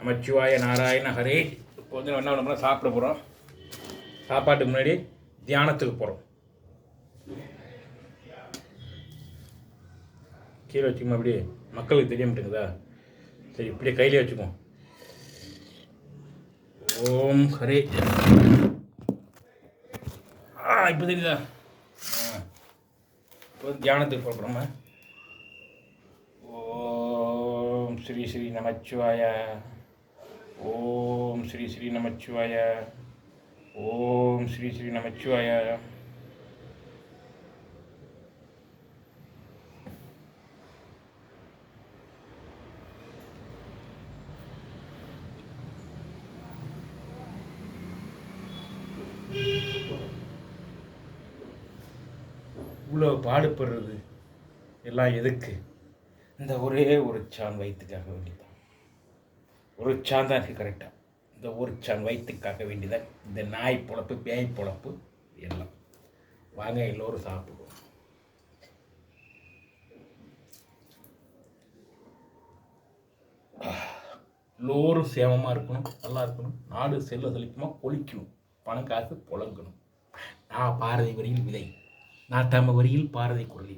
நமச்சிவாய நாராயண ஹரே. இப்போ வந்து என்ன பண்ண சாப்பிட போகிறோம் சாப்பாட்டுக்கு முன்னாடி தியானத்துக்கு போகிறோம் கீழே வச்சுக்கோமா அப்படியே மக்களுக்கு தெரிய மாட்டேங்குதா? சரி இப்படியே கையிலே வச்சுக்கோ ஓம் ஹரே. ஆ இப்போ தெரியுதா? ஆ. இப்போ தியானத்துக்கு போகிறோம் ஓம் ஸ்ரீ ஸ்ரீ நமச்சிவாய. ஓம் ஸ்ரீ ஸ்ரீ நமச்சிவாய. ஓம் ஸ்ரீ ஸ்ரீ நமச்சிவாய. இவ்வளோ பாடுபடுறது? எல்லாம் எதுக்கு? இந்த ஒரே ஒரு சான் வயிற்றுக்காக வேண்டியதான் ஒரு சான் தான் இருக்குது கரெக்டாக இந்த ஒரு சான் வயிற்றுக்காக வேண்டியதான். இந்த நாய் பொழப்பு பேய் பொழப்பு எல்லாம். வாங்க எல்லோரும் சாப்பிடுவோம். எல்லோரும் சேமமாக இருக்கணும் நல்லா இருக்கணும். நாடு செல்ல செழிப்புமாக கொளிக்கணும். பணம் காசு புழங்கணும். நான் பாரதி வரியில் விதை. நாட்டாம வரியில் பாரதி குரலி